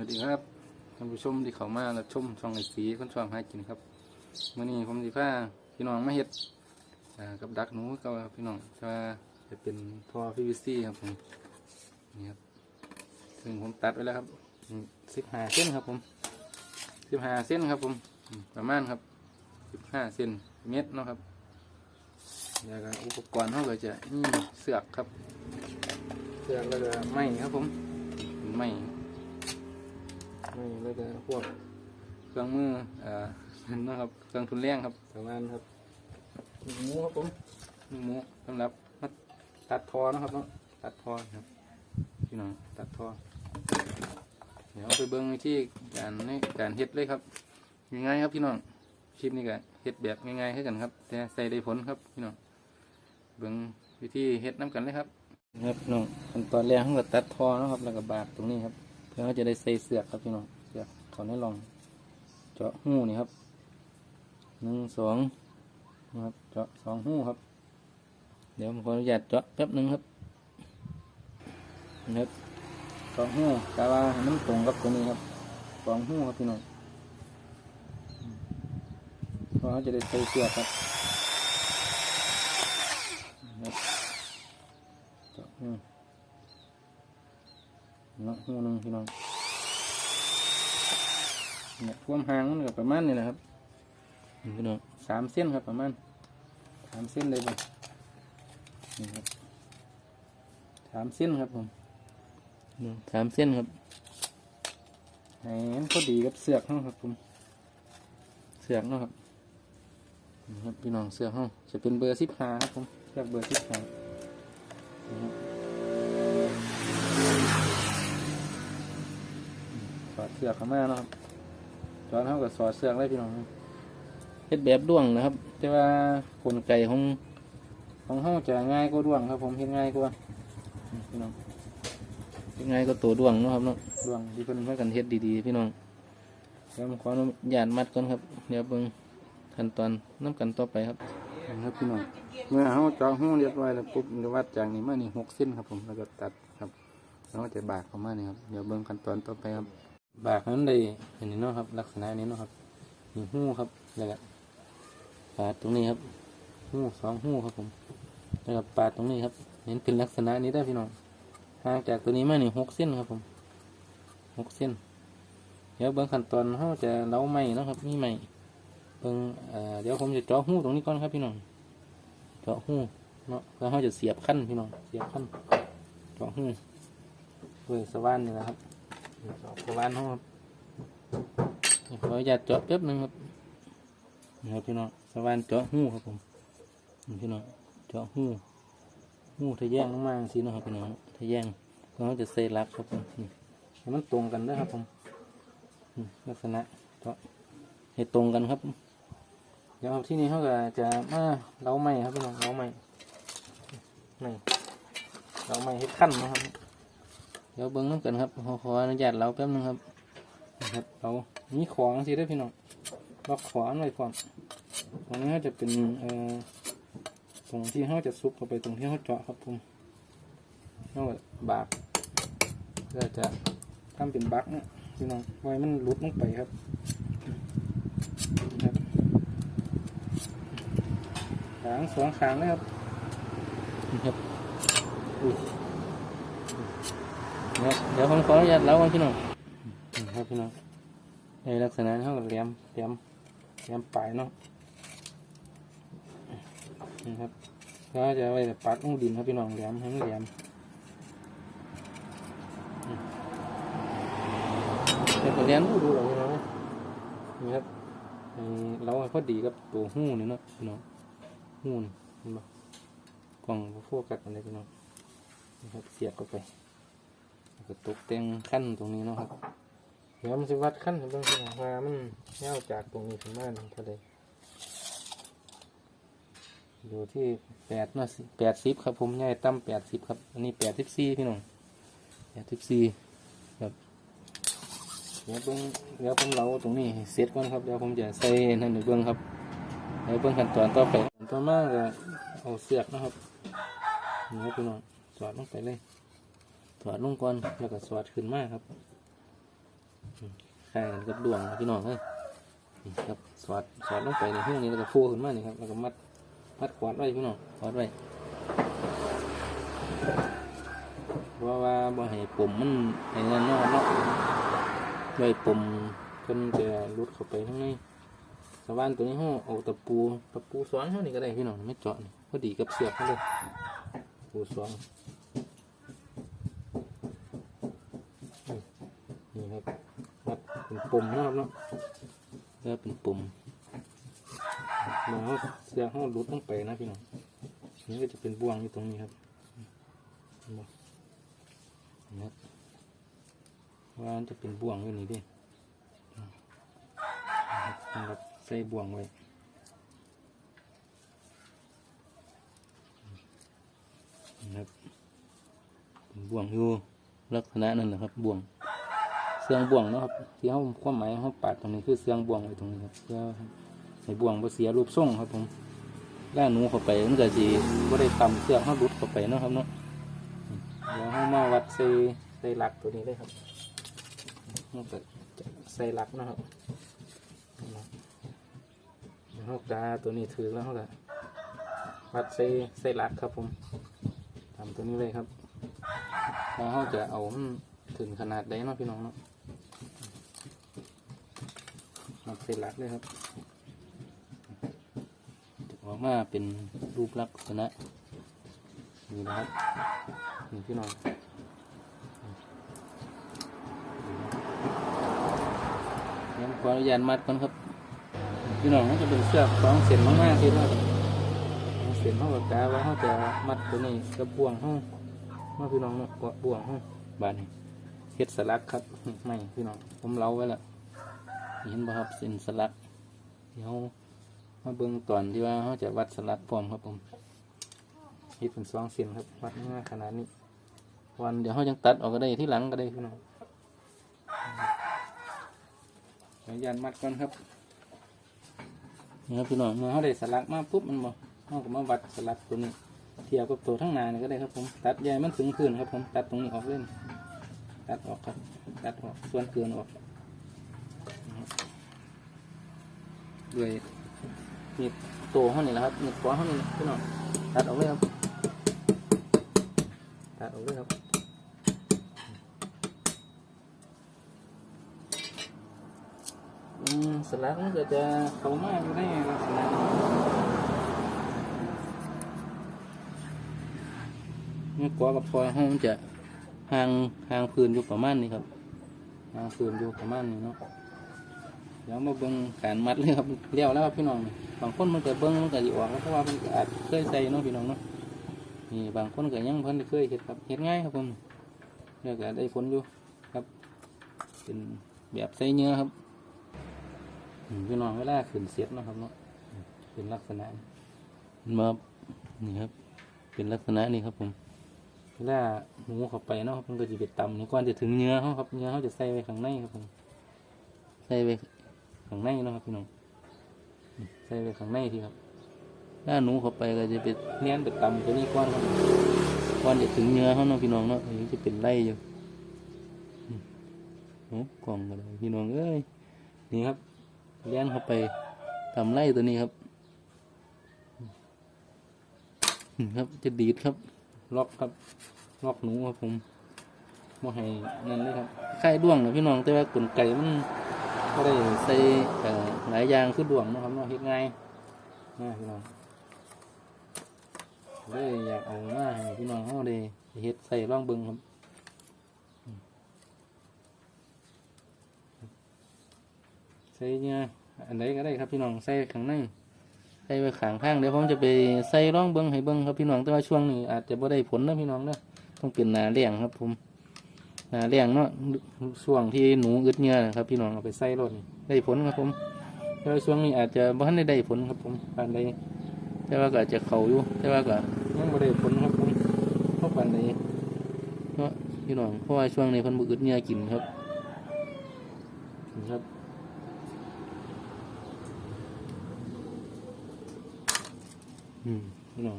วัสดีครับท่านผู้ชมที่เข้ามาแล้วชมช่องไอสีคนชอบหากินครับมื่อนี้ผมสิพาพี่น้องมาเฮ็ดอ่ากับดักหนูกับพี่น้องจะจะเป็นท่อ PVC ครับผมนี่ครับซึ่งผมตัดไว้แล้วครับสิบห้าเส้นครับผมสิบห้าเส้นครับผมประมาณครับสิบห้าเซนเมตรเนาะครับแล้วก็อุปกรณ์เขาก็จะนี่เสือกครับ เสือกแล้วก็ไม้ครับผมไม้ ไม่แล้วก็พวกเครื่องมือเอ่อนะครับเครื่องทุนแรงครับประมาณครับหมูครับผมหมูสำหรับมาตัดทอนะครับเนาะตัดทอครับพี่น้องตัดทอเดี๋ยวไปเบิ้งวิธีการในการเฮ็ดเลยครับง่ายๆครับพี่น้องคลิปนี้ก็เฮ็ดแบบง่ายๆให้กันครับ แต่ใส่ได้ผลครับพี่น้องเบิ้งวิธีเฮ็ดน้ำกันเลยครับครับพี่น้องขั้นตอนแรกเราก็ตัดทอนะครับแล้วก็บาดตรงนี้ครับ เพื่อจะได้ใส่เสือกครับพี่น้อง เสือกเขาให้ลองเจาะหูนี่ครับหนึ่งสองนะครับเจาะสองหูครับ เดี๋ยวผมขออนุญาตเจาะแป๊บหนึ่งครับนะครับสองหูแต่ว่าให้มันตรงกับตัวนี้ครับสองหูครับพี่น้องเพราะเขาจะได้ใส่เสือครับนะครับเจาะหูเนาะหูหนึ่งพี่น้อง เนี่ยความห่างมันก็ประมาณนี้แหละครับนี่พี่น้องสามเส้นครับประมาณสามเส้นเลยบ่นี่ครับสามเส้นครับผมนี่สามเส้นครับให้มันพอดีกับเสือกเนาะครับผม เสือกเนาะครับนี่ครับพี่น้องเสือกเฮาจะเป็นเบอร์สิบห้าครับผมเสือกเบอร์สิบห้านี่ครับสอดเสือกเข้ามาเนาะครับ จอนเท่ากับสอดเสือกเลยพี่น้องเฮ็ดแบบด้วงนะครับ แต่ว่าขนไก่ของของเฮาจะง่ายกว่าด้วงครับ ผมเฮ็ดง่ายกว่านี่พี่น้องเฮ็ดง่ายก็ตัวด้วงเนาะครับเนาะด้วงที่เพิ่นพากันเฮ็ดดีๆพี่น้องเดี๋ยวผมขออนุญาตมัดก่อนครับเดี๋ยวเบิ่งขั้นตอนน้กันต่อไปครับครับพี่น้องเมื่อเฮาเจาะหูเรียบร้อยแล้วปุ๊บจะวัดจากนี้มานี่หกเส้นครับผมแล้วก็ตัดครับแล้วก็จะบากเข้ามานี่ครับเดี๋ยวเบิ่งขั้นตอนต่อไปครับ บากนั้นได้อันนี้เนาะครับ ลักษณะนี้เนาะครับมีหู้ครับแล้วก็ปาดตรงนี้ครับ หู้สองหู้ครับผมแล้วก็ปาดตรงนี้ครับเห็นเป็นลักษณะนี้ได้พี่น้องห่างจากตัวนี้มานี่หกเส้นครับผมหกเส้น เดี๋ยวเบิ่งขั้นตอนเขาจะเล้าไม้นะครับมีไม้เบิ่งเอ่อเดี๋ยวผมจะเจาะหู้ตรงนี้ก่อนครับพี่น้องเจาะหู้เนาะแล้วเขาจะเสียบขั้นพี่น้องเสียบขั้นเจาะหู้ด้วยสว่านนี่นะครับ เจาะว่านครับขออนุญาตเจาะแป๊บหนึงครับนี่ครับพี่น้องสว่านเจาะหูครับผมนี่พี่น้องเจาะหูหูทะแยงลงมาสินะครับพี่น้องทะแยงเราจะใส่รักครับผมนี่ให้มันตรงกันด้วยครับผมลักษณะเจาะให้ตรงกันครับเดี๋ยวครับที่นี้เขาก็จะมาเล้าไม้ครับพี่น้องเล้าไม้นี่เล้าไม้ให้ขั้นนะครับ ดี๋ยวเบิ้งน้ำกันครับขออนุญาตเราแป๊บนึงครับนะครับเรามีขวางสิได้พี่น้องล็อกขวางไว้ก่อนตรงนี้จะเป็นเอ่อตรงที่เขาจะซุกเข้าไปตรงที่เขาเจาะครับผมเขาก็บากก็จะทำเป็นบักนะพี่น้องไว้มันหลุดลงไปครับครับขางสองขางนะครับนะครับอุ้ย เดี๋ยวเดี๋ยวผมขออนุญาตเล่าก่อนพี่น้องครับพี่น้องในลักษณะเท่ากับแหลมแหลมแหลมปลายเนาะนี่ครับก็จะไว้ปัดลงดินครับพี่น้องแหลมให้มันแหลมอืมเดี๋ยวก็แหลมดูดูเราพี่น้องนี่ครับเราพอดีกับตัวหูนี่เนาะพี่น้องหูนี่เห็นปะกล่องโฟกัสอะไรพี่น้องนี่ครับเสียบเข้าไป ก็ตกแต่งขั้นตรงนี้เนาะครับเดี๋ยวมันจะวัดขั้นให้เบิ่งสิว่ามันเงาจากตรงนี้ขึ้นมาหนึ่งเท่าใดอยู่ที่แปดนะแปดสิบครับผมใหญ่ตั้มแปดสิบครับ อันนี้แปดสิบสี่พี่น้องแปดสิบสี่ครับเดี๋ยวเบิ่งเดี๋ยวผมเราตรงนี้เสร็จก่อนครับเดี๋ยวผมจะใส่นั่นในเบื้องครับเดี๋ยวเบื้องขั้นตอนต่อไปขั้นต่อมาก็เอาเสือกนะครับนี่ครับพี่น้องสอดลงไปเลย อดลงก่อนแล้วก็สอดขึ้นมาครับคล้ายกันกับดวงพี่น้องเอ้ยครับสอดสอดลงไปในห้องนี้แล้วก็ฟูขึ้นมานี่ครับแล้วก็มัดมัดขวดไว้พี่น้องขวดไว้เพราะว่าบ่ให้ปุ่มมันให้นั่นนาะเนาะไว้ปุ่มจนจะรุดเข้าไปข้างในสว่านตัวนี้ห้องเอาตะปูตะปูซ้อนเท่านี้ก็ได้พี่น้องไม่เจาะนี่พอดีกับเสียบเขาเลยตะปูซ้อน นี่ครับวัดเป็นปุ่มนะครับเนาะแล้วเป็นปุ่มมาเอาเสียงห้องรุดลงไปนะพี่น้องนี่ก็จะเป็นบ่วงอยู่ตรงนี้ครับเห็นบ่นี่ครับว่ามันจะเป็นบ่วงอยู่นี่เดินะครับใส่บ่วงไว้นะครับเป็นบ่วงอยู่ลักษณะนั่นแหละครับบ่วงเสียงบ่วงเนาะครับที่เขาความหมายเขาปาดตรงนี้คือเสียงบ่วงไว้ตรงนี้ครับเพื่อให้บ่วงบ่เสียรูปทรงครับผมล่าหนูเข้าไปมันก็สิบ่ได้ต่ำเสือกเขาหลุดเข้าไปเนาะครับเนาะเดี๋ยวเขามาวัดใส่ใส่หลักตัวนี้เลยครับมันก็จะใส่หลักนะครับเดี๋ยวเขาดาตัวนี้ถือแล้วเขาก็วัดใส่ใส่หลักครับผมทำตัวนี้เลยครับแล้วเขาจะเอาถึงขนาดใดเนาะพี่น้องเนาะ เสร็จลักเลยครับจะออกมาเป็นรูปลักษณะนี่นะครับนี่พี่น้องงั้นขออนุญาตมัดก่อนครับ พี่น้องมันจะเป็นเชือกสองเส้นมากๆที่ว่าเส้นเขากับกาว่าเขาจะมัดตัวนี้กับบ่วงเขามาพี่น้องเนาะบ่วงเขาบาดนี้เฮ็ดสลักครับไม่พี่น้องผมเล่าไว้และ เห็นบ่ครับเส้นสลักที่เขามาเบิ่งตอนที่ว่าเขาจะวัดสลักพร้อมครับผมเฮ็ดเป็นสองเส้นครับวัดง่ายขนาดนี้ วันเดี๋ยวเขาจังตัดออกก็ได้ที่หลังก็ได้พี่น้องขออนุญาตมัดก่อนครับนี่ครับพี่น้องเมื่อเขาได้สลักมาปุ๊บมันบ่เขาก็มาวัดสลักตัวนี้เทียบกับตัวทั้งหนานี่ก็ได้ครับผมตัดใหญ่มันถึงพื้นครับผมตัดตรงนี้ออกเล่นตัดออกครับตัดออกส่วนเกินออกนะครับ ด้วยมีดโตห้องนี่แหละครับมีดขวาห้องนี่พี่น้องตัดออกเลยครับตัดออกเลยครับอืมสลักมันก็จะเข้ามาอยู่ในลักษณะนี้มีดขวากับพลอยห้องจะห่างห่างพื้นอยู่ประมาณนี้ครับห่างพื้นอยู่ประมาณนี้เนาะ ดี๋ยวมาเบิ้งการมัดเลยครับเลี้ยวแล้วครับพี่น้องบางคนมันก็เบิ้งมันก็สิออกเพราะว่ามันอาจเคยใส่เนาะพี่น้องเนาะนี่บางคนก็ยังเพิ่นเคยเห็ดครับเห็ดง่ายครับผมเรียกได้ผลอยู่ครับ เป็นแบบใส่เนื้อครับพี่น้องเวลาขึ้นเสียดเนะครับเนาะเป็นลักษณะมานี่ครับ เป็นลักษณะนี้ครับผมเวลาหมูเข้าไปเนาะมันก็จะไปตำนี่ก่อนจะถึงเนื้อเขาครับเนื้อเขาจะใส่ไว้ข้างในครับผมใส่ไว้ ข้างในนะครับพี่น้องใส่ไว้ข้างในทีครับถ้าหนูเข้าไปก็จะไปเลี้ยนไปตำตัวนี้ก่อนครับก่อนจะถึงเนื้อเขาเนาะพี่น้องเนาะอันนี้จะเป็นไล่อยู่โอ้กล่องอะไรพี่น้องเอ้ยนี่ครับเลี้ยนเข้าไปทำไล่ตัวนี้ครับอืมครับจะดีดครับ ล็อกครับล็อกหนูครับผมมาให้นั่นเลยครับไข่ด้วงนะพี่น้องแต่ว่ากลไกมัน ก็ได้ใส่หลายอย่างคือดวงนะครับเนาะเฮ็ดง่ายนะพี่น้องเลยอยากเอามาให้พี่น้องเขาได้เฮ็ดใส่ร่องเบิงครับใส่เนี่ยอันไหนก็ได้ครับพี่น้องใส่ข้างในใส่ไว้ขางข้างเดี๋ยวผมจะไปใส่ร่องเบิ้งให้เบิ้งครับพี่น้องแต่ว่าช่วงนี้อาจจะบ่ได้ผลนะพี่น้องเนะต้องเป็นหนาเลี้ยงครับผม นาเลี้ยงเนาะช่วงที่หนูอึดเหงื่อนะครับ พี่น้องเอาไปใส่รถได้ผลครับผมแต่ช่วงนี้อาจจะบ่ทันได้ได้ผลครับผมปานใดแต่ว่าก็อาจจะเข่าอยู่แต่ว่าก็ยังบ่ได้ผลครับผมเพราะปานใดเนาะพี่น้องเพราะว่าช่วงนี้เพิ่นบ่อึดเหงื่อกินครับครับอืมพี่น้อง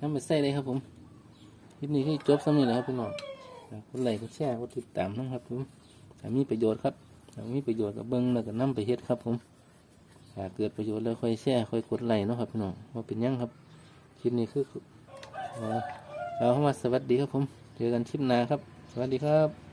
น้ำไปใส่เลยครับผมคลิปนี้ก็จบสำเนี้แหละครับพี่น้อง กกดไลค์กดแชร์กดติดตามนะครับผมถ้ามีประโยชน์ครับถ้ามีประโยชน์กับเบิ้งแล้วก็นํไปเฮ็ดครับผมถ้าเกิดประโยชน์แล้วค่อยแชร์ค่อยกดไลค์เนาะครับพี่น้องว่าเป็นยังครับคลิปนี้คือเอ่อเราเข้ามาสวัสดีครับผม เจอกันคลิปหน้าครับ สวัสดีครับ